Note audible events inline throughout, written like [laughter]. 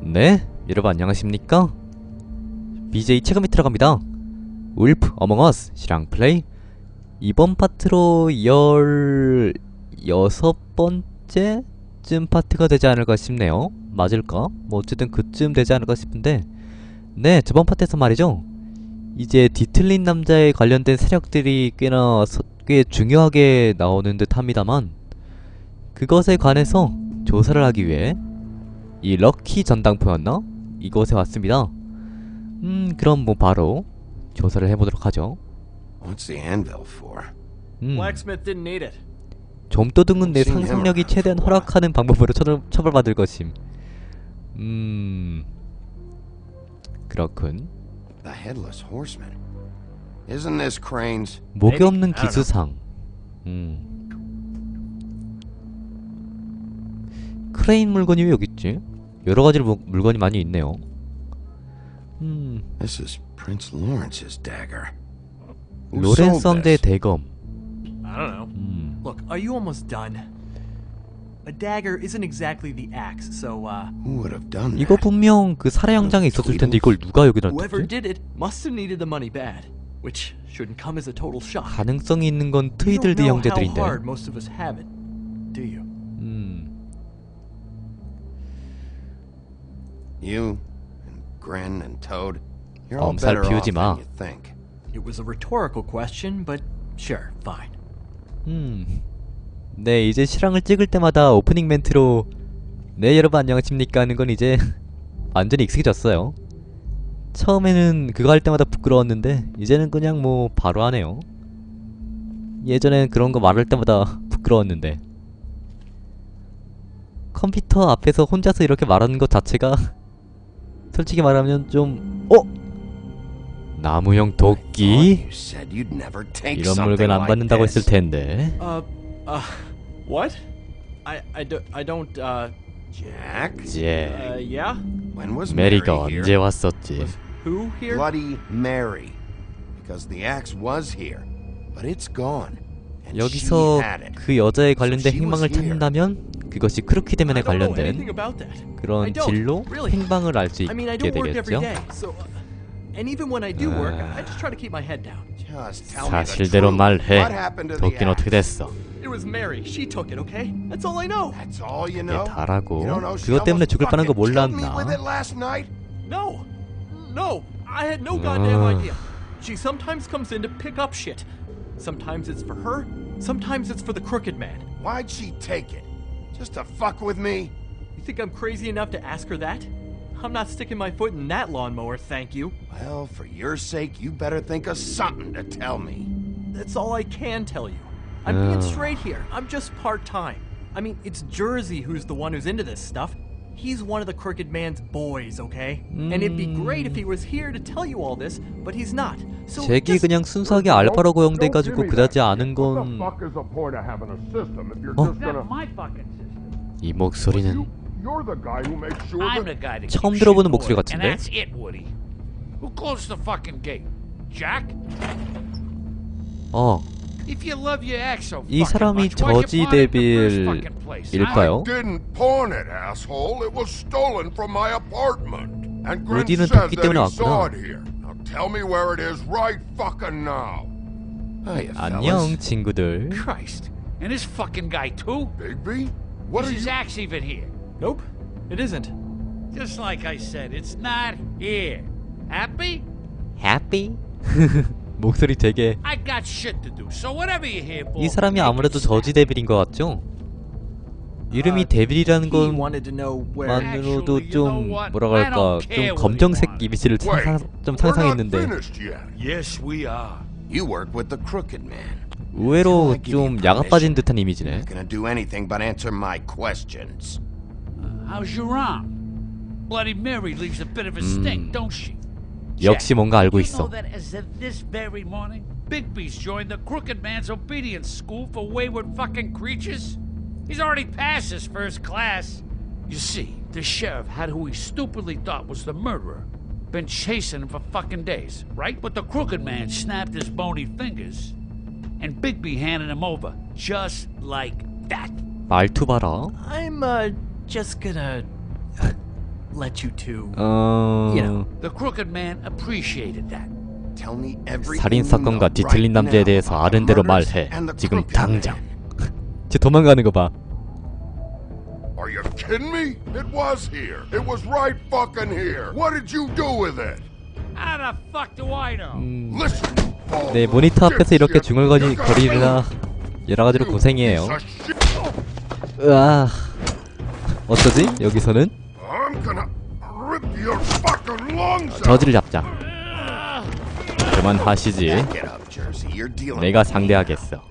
네, 여러분 안녕하십니까? BJ 체크미트라고 합니다. 울프 어몽어스 시랑 플레이 이번 파트로 열 여섯 번째쯤 파트가 되지 않을까 싶네요. 맞을까? 뭐 어쨌든 그쯤 되지 않을까 싶은데 네, 저번 파트에서 말이죠. 이제 뒤틀린 남자에 관련된 세력들이 꽤나 서- 꽤 중요하게 나오는 듯 합니다만 그것에 관해서 조사를 하기 위해 이 럭키 전당포였나? 이곳에 왔습니다. 음, 그럼 뭐 바로 조사를 해보도록 하죠. What's the anvil for? 음, Blacksmith didn't need it. 좀도둑은 내 상상력이 최대한 와. 허락하는 방법으로 처벌, 처벌받을 것임. 음, 그렇군. The headless horseman. Isn't this Crane's? Maybe. 없는. 기수상. 음. 크레인 물건이 왜 여기 있지? 여러 가지 물- 물건이 많이 있네요. 음, This is Prince Lawrence's dagger. This? 대검. I don't know. 음, Look, are you almost done? A dagger isn't exactly the axe, so uh, Who would have done 이거 that? 분명 그 살해 현장에 있었을 텐데 이걸 누가 여기다 whoever 놨지? did it must have needed the money bad, which shouldn't come as a total shock. 가능성이 있는 건 You don't 트위들드 know how 형제들인데. hard most of us have it, do you? You and Gren and Toad. You're all better off than you think. It was a rhetorical question, but sure, fine. 음. 네, 이제 실황을 찍을 때마다 오프닝 멘트로 네, 여러분 안녕하십니까 하는 건 이제 [laughs] 완전히 익숙해졌어요. 처음에는 그거 할 때마다 부끄러웠는데 이제는 그냥 뭐 바로 하네요. 예전엔 그런 거 말할 때마다 [laughs] 부끄러웠는데 컴퓨터 앞에서 혼자서 이렇게 말하는 것 자체가 솔직히 말하면 좀 어? 나무형 도끼? 이런 물건 안 받는다고 했을. 텐데 Uh, uh, what? I, I, do, I don't, uh, Jack? 예 uh, yeah? When was 메리가 Mary 언제 here? 왔었지? Who here? Bloody Mary. Because the axe was here, but it's gone. And 여기서 she had it. 그 여자에 관련된 she was 행방을 here. 찾는다면 그것이 크루키 I 대면에 don't know anything 관련된 about that. I 그런 don't, 진로. 행방을 알수 I mean, I 있게 되겠죠. day, so, uh, and even when I do work, 아. I just try to keep my head down. Just tell me the 사실대로. 말해. What happened to the 도끼는 어떻게? 됐어? It was Mary. She took it, okay? That's all I know. That's all you 그게 know? 다라고. 그것 때문에 죽을 뻔한 거 몰랐나? with Just to fuck with me? You think I'm crazy enough to ask her that? I'm not sticking my foot in that lawnmower, thank you. Well, for your sake, you better think of something to tell me. That's all I can tell you. I'm being Ah. straight here. I'm just part time. I mean, it's Jersey who's the one who's into this stuff. He's one of the crooked man's boys, okay? And it'd be great if he was here to tell you all this, but he's not. So 잭이 just 그냥 순수하게 알파로 고용돼가지고 그다지 않은 What the 건 fuck 이 목소리는 처음 들어보는 목소리 같은데? 어, 이 사람이 저지? 데빌일까요? 우디는 도끼 that 때문에 왔구나. 안녕. 친구들. Christ. And this fucking guy, too? Bigby? What Is you... axe even here? Nope, it isn't. Just like I said, it's not here. Happy? Happy? 목소리 되게 I got shit to do, so whatever you hear, boy. 이 사람이 아무래도 저지 데빌인 것 같죠? 이름이 아, 데빌이라는 He 건 wanted to know where. 만으로도 Actually, you 좀 know what? 뭐라 I 할까 좀 검정색. 이미지를 상상, 좀 상상했는데. Yes, we are. You work with the crooked man. 의외로 Until I give you 좀 야가 빠진 permission, 듯한 You're 이미지네. not gonna do anything but answer my questions. How's your arm? Bloody Mary leaves a bit of a stink, don't she? 역시 뭔가 알고 You know 있어. that as of this very morning, Bigby's joined the Crooked Man's Obedience School for Wayward Fucking Creatures? He's already passed his first class. You see, the sheriff had who he stupidly thought was the murderer. Been chasing him for fucking days, right? But the Crooked Man snapped his bony fingers, and Bigby handed him over, just like that. 말투 봐라. I'm I'm uh, just gonna uh, let you two. 어... You know. The crooked man appreciated that. Tell me everything 살인 you 사건과 know 뒤틀린 right 남자에 now 대해서 about the 아른대로 murders 말해. and the 지금 crooked 당장. man. 쟤 [laughs] 도망가는 거 봐. Are you kidding me? It was here. It was right fucking here. What did you do with it? How the fuck do I know? Listen. 네 모니터 앞에서 이렇게 dipshit. 중얼거리 You gotta 거리느라 여러 가지로 You 고생이에요. 으아. 어쩌지? 여기서는. 저지를 잡자. 그만하시지. 내가 상대하겠어.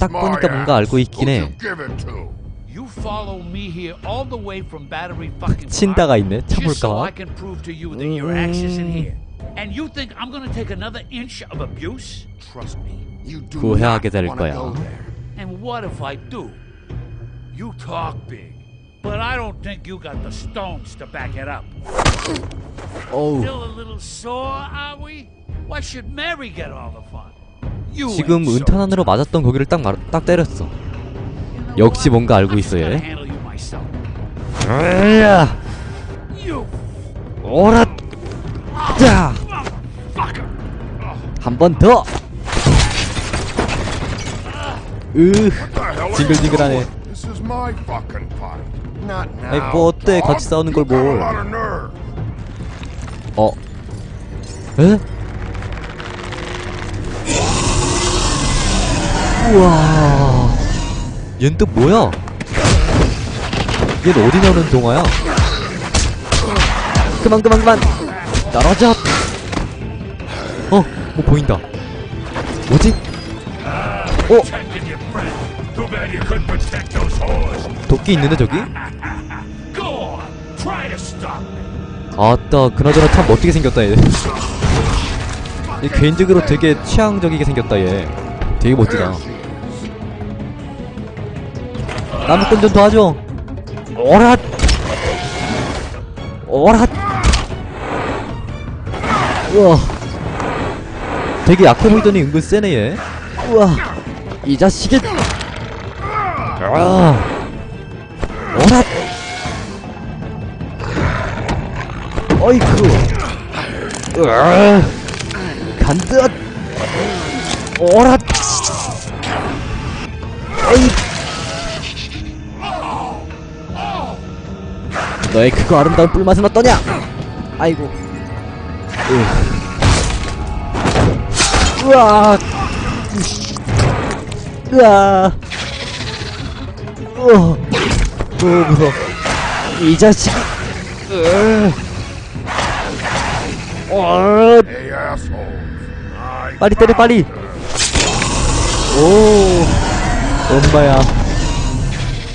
딱 보니까 뭔가? 알고 있긴 해. 친다가 있네. just so 참을까봐. I can prove to you that your axe isn't here. And you think I'm gonna take another inch of abuse? Trust me. You do not 될 거야. go there. And what if I do? You talk big, but I don't think you got the stones to back it up. 어우. Still a little sore, are we? Why should Mary get all the fun? You 지금 은탄 하느로 맞았던 거기를 딱, 말, 딱 때렸어. 역시? 뭔가 알고 있어, 얘. You 오라. 자. 한 번 더. 으. 징글징글하네. 아이 뭐 어때? 같이 싸우는 걸 뭘? 어. 에? 우와. 얜 또 뭐야? 얜 어디 나오는 동화야? 그만 그만 그만. 떨어져. 어, 뭐 보인다. 뭐지? 어. 도끼 있는데 저기? 아따, 그나저나 참 멋지게 생겼다 얘. 얘 개인적으로 되게 취향적이게 생겼다 얘. 되게 멋지다. 나무꾼 좀 도와줘. 오랏. 오랏. 우와. 되게 약해 보이더니 은근 세네 얘. 우와. 이 자식이. 아. 오랏. 어이쿠. 간듯. 오랏. 어이. 너의 크고 아름다운 뿔맛은 어떠냐? 아이고. 으. 으악. 으아. 어. 어, 무서워. 이 자식이. 으. 어. 빨리 때려 빨리. 오. 엄마야.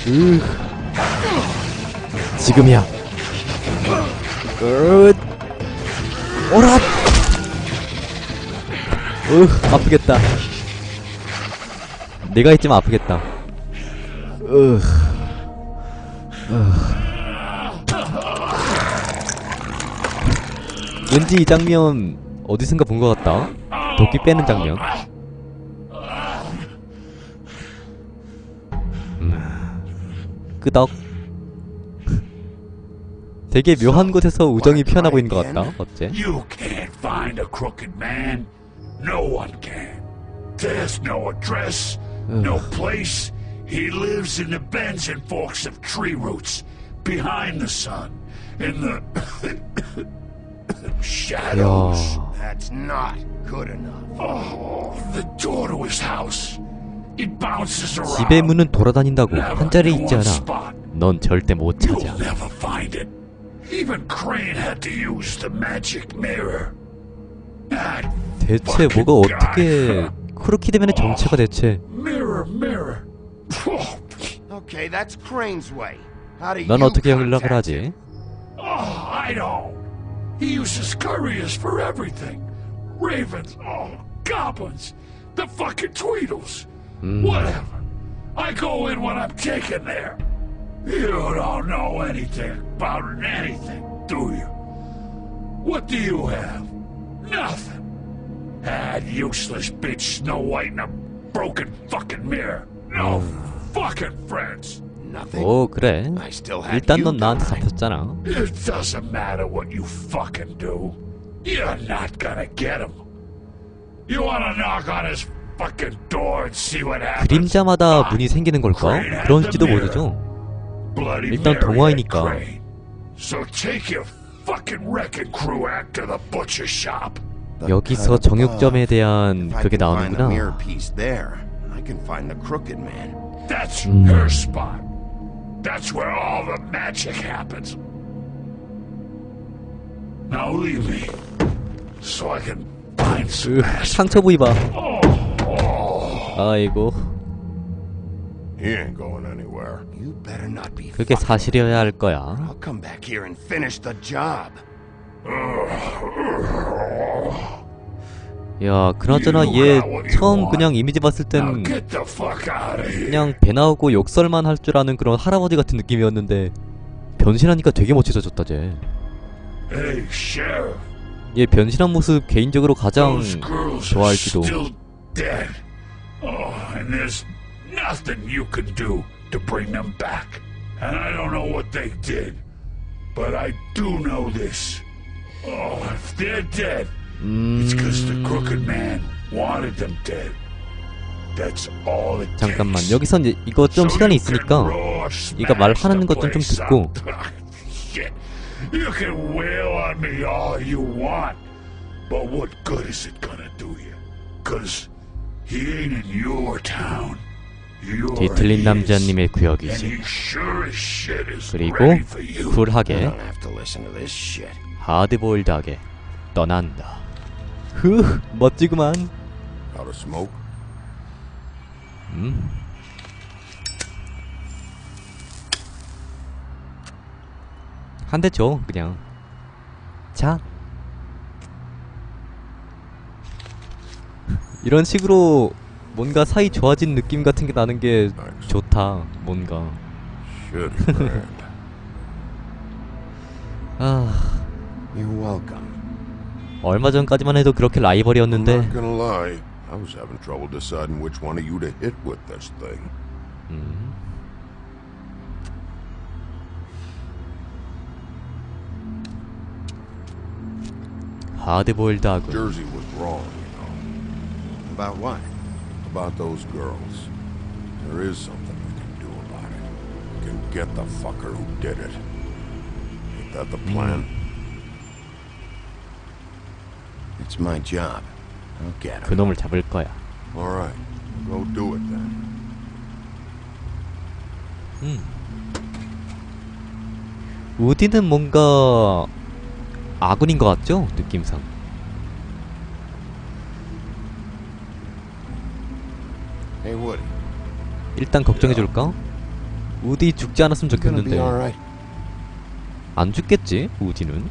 으. 지금이야. 끝. 오라. 으, 아프겠다. 내가 있지만 아프겠다. 으. 왠지 이 장면 어디선가 본 것 같다. 도끼 빼는 장면. 음. 끄덕. 되게 묘한 곳에서 우정이 피어나고 있는 것 같다. 어째? You can't find a crooked man. No one can. There's no address, no place. He lives in the bends and forks of tree roots, behind the sun, in the shadows. 야. That's not good enough. Oh, the door to his house. It bounces around. 집의 문은 돌아다닌다고 한 자리에 있지 않아. 넌 절대 못 찾아. You'll never find it. Even Crane had to use the magic mirror. That 대체 fucking 뭐가 guy. 어떻게 [laughs] 크루키드맨의 정체가 대체 Mirror, mirror. Okay, that's Crane's way. How do 넌 you 어떻게 연락을 contact him? 하지? Oh, I don't. He uses couriers for everything. Ravens, oh, goblins, the fucking Tweedles. Whatever. I go in when I'm taken there. You don't know anything about anything, do you? What do you have? Nothing. That useless bitch Snow White and a broken fucking mirror. No fucking friends. Nothing. 오 그래 I still had 일단 you 넌 나한테 guy. 잡혔잖아 It doesn't matter what you fucking do. You're not gonna get him. You wanna knock on his fucking door and see what happens? 그림자마다 문이 생기는 걸까? 그런지도 모르죠 Bloody 일단 동화이니까. and Crane. So take your fucking wrecking crew act to the butcher shop. The 여기서 정육점에. 대한 그게 can find the mirror 나오는구나 piece there, I can find the crooked man. That's Hmm. her spot. That's where all the magic happens. Now leave me, so I can find some 으. 상처 부위 봐 Oh, oh. 아이고 He ain't going anywhere. You better not be. 그게 fucking- 사실이어야 할 거야 I'll come back here and finish the job. 야 그나저나 얘 처음 그냥 이미지 봤을 땐. 그냥 배 나오고 욕설만 할 줄 아는 그런 할아버지 같은 느낌이었는데 변신하니까 되게 멋지어졌다 쟤. Hey, sheriff. 얘 변신한 모습 개인적으로 가장 좋아할지도. still dead. Oh, and there's nothing you can do to bring them back. And I don't know what they did, but I do know this. Oh, if they're dead, it's because the crooked man wanted them dead. That's all it 잠깐만 takes. 여기선 이제 이거 좀 So 시간이 you can 있으니까 raw 이거 말 smash 화나는 the 것 좀 좀 place 듣고 up. [laughs] Shit. You can wail on me all you want, but what good is it gonna do you? Cause he ain't in your town. 뒤틀린. 남자님의 구역이지. 그리고 쿨하게. 하드보일드하게 떠난다. 흐 멋지구만. 음. 한 대 줘, 그냥. 자. 이런 식으로 뭔가 사이 좋아진 느낌 같은 게 나는 게 좋다. 뭔가. 아, You're welcome. 얼마 전까지만 해도 그렇게 라이벌이었는데 not gonna lie. I was having trouble deciding which one of you to hit with this thing. 하드보일드하고 Jersey was wrong, you know, About what? about those girls. There is something we can do about it. We can get the fucker who did it. Ain't that the plan? It's my job. I'll get him. 그놈을 잡을 거야. All right, go do it then. 우디는 뭔가 아군인 것 같죠? 느낌상. 일단 걱정해줄까? 우디 죽지 않았으면 좋겠는데? 안 죽겠지? 우디는.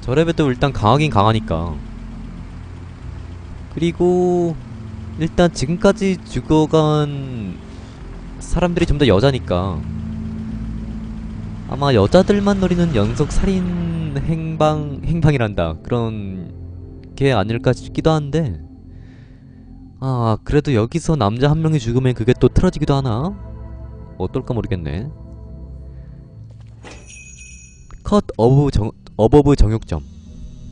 저래봬도 일단 강하긴 강하니까 그리고 일단 지금까지 죽어간 사람들이 전부 다 여자니까 아마 여자들만 노리는 연속 살인 행방 행방이란다 그런 게 아닐까 싶기도 한데 아 그래도 여기서 남자 한 명이 죽으면 그게 또 틀어지기도 하나? 어떨까 모르겠네. 컷 어브 정 어버브 정육점.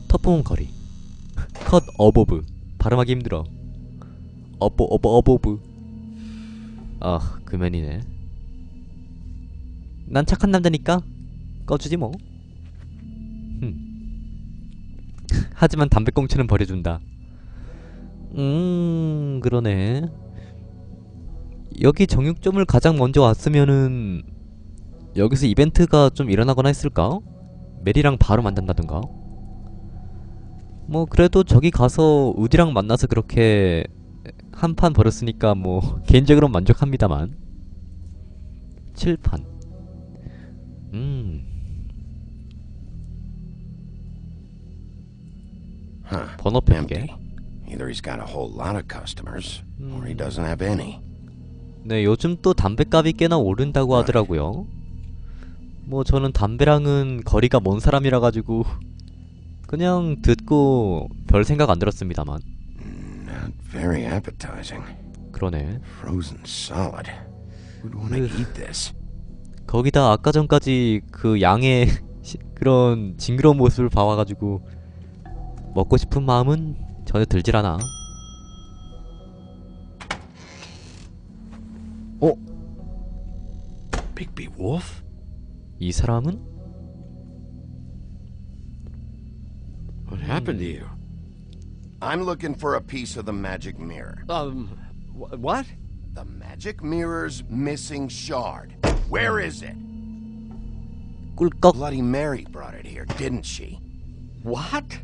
터프몬 거리. [laughs] 컷 어버브. 발음하기 힘들어. 어버 어버 어버브. 아 그면이네. 난 착한 남자니까 꺼주지 뭐. 흠. [laughs] 하지만 담배꽁초는 버려준다 음 그러네 여기 정육점을 가장 먼저 왔으면은 여기서 이벤트가 좀 일어나거나 했을까? 메리랑 바로 만난다든가 뭐 그래도 저기 가서 우디랑 만나서 그렇게 한 판 벌었으니까 뭐 [laughs] 개인적으로 만족합니다만 칠판 음 Huh. 번호표 Empty. 게 Either he's got a whole lot of customers, or he doesn't have any. 네, 요즘 또 담배값이 꽤나 오른다고 하더라고요. 뭐 저는 담배랑은 거리가 먼 사람이라 가지고 그냥 듣고 별 생각 안 들었습니다만 Not very appetizing. 그러네 Frozen solid. Who'd want to eat this? 거기다 아까 전까지 그 양의 시- 그런 징그러운 모습을 봐와가지고 먹고 싶은 마음은 전혀 들질 않아 어? Bigby Wolf? 이 사람은? What happened to you? I'm looking for a piece of the magic mirror. Um, wh- what? The magic mirror's missing shard. Where is it? 꿀꺽 Bloody Mary brought it here, didn't she? What?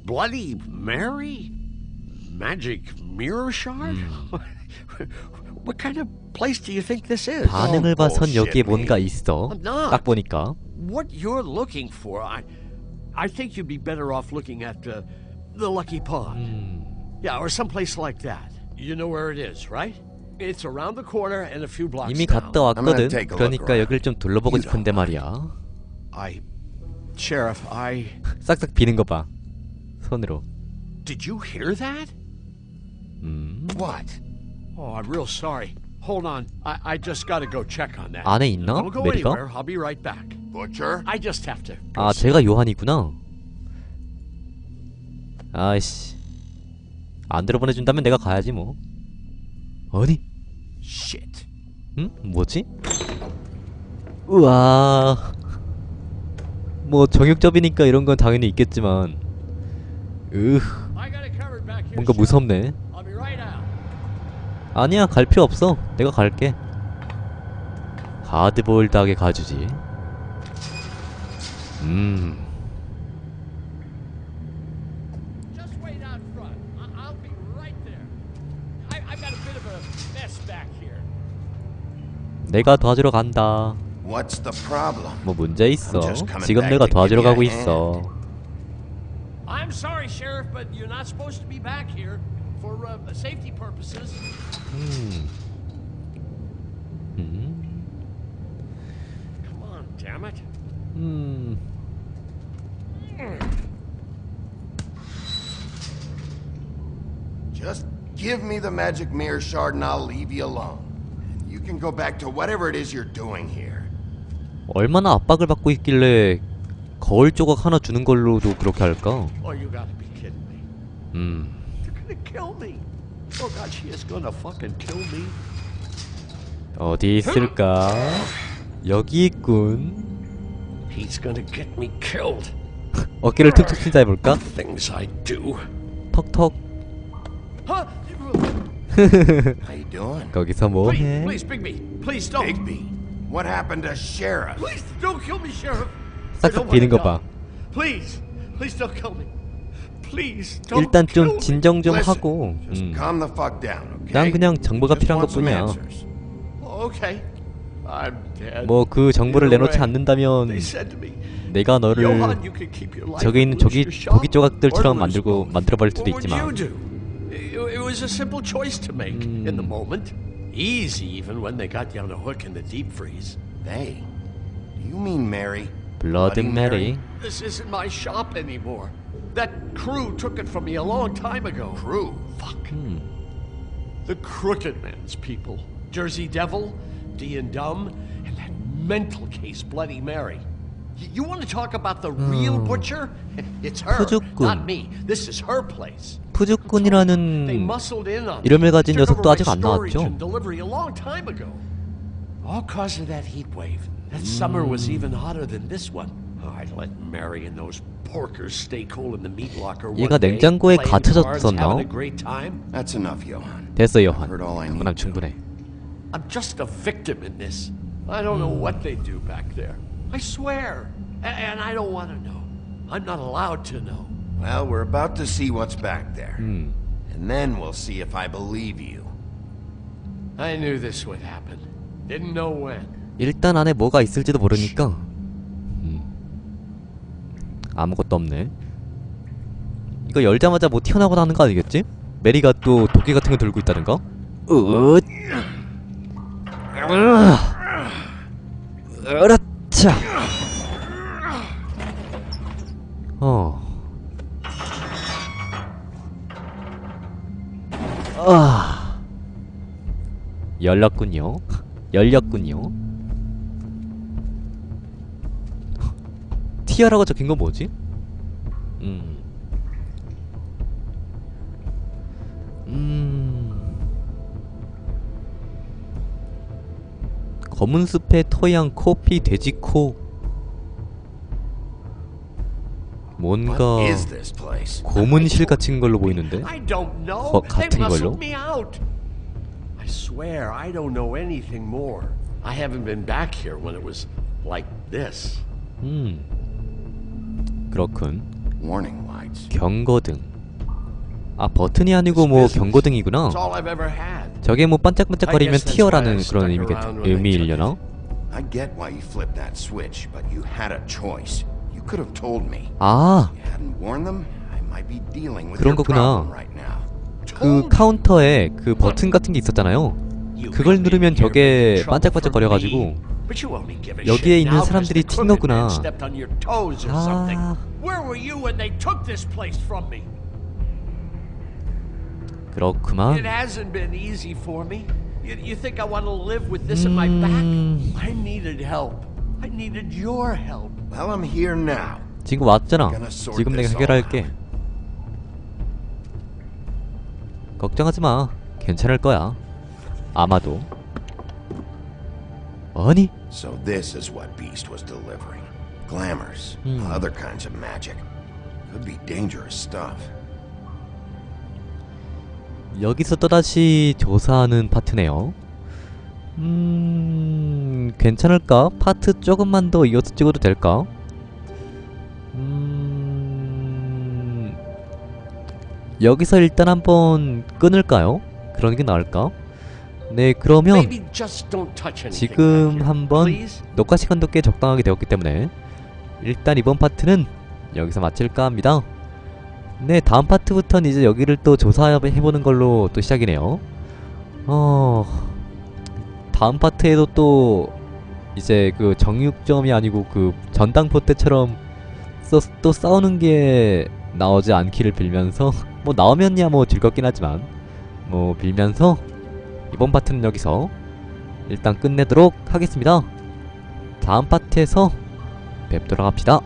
B- Bloody Mary? Magic mirror shard? [laughs] what kind of place do you think this is? 반응을 봐선 bullshit 여기에 me. 뭔가 있어 I'm not. 딱 보니까 What you're looking for, I, I think you'd be better off looking at uh, the Lucky Pond. Yeah, or someplace like that. You know where it is, right? It's around the corner and a few blocks 이미 down. 갔다 왔거든 take a look 그러니까 around. 여길 좀 둘러보고 You 싶은데 don't 말이야 I, Sheriff, I. [laughs] 싹싹 비는 거봐 손으로 Did you hear that? 음 What? Oh, I'm real sorry. Hold on, I, I just got to go check on that. 안에 있나? Don't go 메리가? anywhere. I'll be right back. Butcher? I just have to. go 아 see- 제가 요한이구나 아이씨 안 들어보내 준다면 내가 가야지 뭐 어디? Shit. 응? 뭐지? 우와 뭐 정육점이니까 이런 건 당연히 있겠지만 으 I got it covered back here. 뭔가. 무섭네. 아니야 갈 필요 없어 내가 갈게 하드보일드하게 가주지 음. 내가 도와주러 간다? 뭐 문제 있어 지금 내가 도와주러 가고 있어 I'm sorry, Sheriff, but you're not supposed to be back here for uh, safety purposes. 음. 음. Come on, damn it. 음. Just give me the magic mirror shard and I'll leave you alone. And you can go back to whatever it is you're doing here. 얼마나 압박을 받고 있길래 거울 조각 하나 주는 걸로도 그렇게 할까? Oh. 음. Oh. 어디 있을까? 여기 있군. 어깨를 툭툭 친자 해볼까? 턱턱. 거기서 뭐해? please, Bigby. Please don't. Bigby, what happened to Sheriff? Please don't kill me, Sheriff. 싹싹 비는 거 봐. die. Please, please don't kill me. Please don't 일단 kill 좀 me. 진정 좀 Listen, 하고. 음. 난 그냥 정보가 필요한 것뿐이야. answers. Okay. I'm dead. 뭐그 정보를 내놓지 않는다면 내가 너를 저기 있는 조기 조기 조각들처럼 만들고. 만들어 버릴 수도 있지만. you do? It, it was a simple choice to make in the moment. Easy even when they got you on a hook in the deep freeze. They? Do you mean Mary? 블러드 Bloody 메리. This isn't my shop anymore. That crew took it from me a long time ago. Crew? Fuck. 음. The Crooked Man's people. Jersey Devil, D and Dumb, and that mental case, Bloody Mary. Y- You want to talk about the real butcher? [laughs] It's her, 푸주꾼. not me. This is her place. They 푸주꾼이라는 muscled in on 이름을 me. 가진 Took 녀석도 over 아직 my 안 storage 나왔죠? and delivery a long time ago. All cause of that heat wave. That summer was even hotter than this one. Oh, I let Mary and those porkers stay cool in the meat locker one 얘가 day, 냉장고에 playing 갇혀졌었나? cards, having a great time. That's enough, Johan. 됐어 요한. Heard all I need 그럼 to. 충분해. I'm just a victim in this. I don't know what they do back there. I swear. A- and I don't want to know. I'm not allowed to know. Well, we're about to see what's back there. 음. And then we'll see if I believe you. I knew this would happen. Didn't know when. 일단 안에 뭐가 있을지도 모르니까. 음. 아무것도 없네. 이거 열자마자 뭐 튀어나오거나 하는 거 아니겠지? 메리가 또 도끼 같은 거 들고 있다는가? 으으으으 으라차 어. 아. 열렸군요. [laughs] 열렸군요. 티아라고 적힌 건 뭐지? 음. 음. 검은 숲의 토양 코피 돼지 코 뭔가 is this place? 고문실 같은 걸로 보이는데. 거- 같은 걸로? I swear I don't know anything more. I haven't been back here when it was like this. 음 그렇군. 경고등 아 버튼이 아니고 뭐 경고등이구나. 저게 뭐 반짝반짝거리면 I 그런 stuck 의미겠, around when they 의미이려나? I get why you flipped that switch, but you had a choice. You could have told me. 아 You hadn't warned them, I might be dealing with 그런 거구나. right now. 그 카운터에 그 버튼 같은 게 있었잖아요 그걸 누르면 저게 반짝반짝거려가지고 for me. But you only give a 여기에 있는 사람들이 or 아. something. Where were you when they took this place from me? It 그렇구만 hasn't been easy for me. You, you think I want to live with this in my back? 음. I needed help. I needed your help. Well, I'm here now. 지금 왔잖아 지금 내가 해결할게 걱정하지 마 괜찮을 거야 아마도 아니 So this is what Beast was delivering. Glamours, Hmm. other kinds of magic. Could be dangerous stuff. 여기서 또다시 조사하는 파트네요. 음, 괜찮을까? 파트 조금만 더 이어서 찍어도 될까? 음, 여기서 일단 한번 끊을까요? 그런 게 나을까? 네, 그러면 지금 한번? 녹화 시간도 꽤 적당하게 되었기 때문에 일단 이번 파트는 여기서 마칠까 합니다. 네, 다음 파트부터는 이제 여기를 또 조사해보는 걸로 또 시작이네요. 어... 다음 파트에도 또 이제 그 정육점이 아니고 그 전당포 때처럼 써, 또 싸우는 게 나오지 않기를 빌면서 [laughs] 뭐 나오면야 뭐 즐겁긴 하지만 뭐 빌면서 이번 파트는 여기서 일단 끝내도록 하겠습니다. 다음 파트에서 뵙도록 합시다.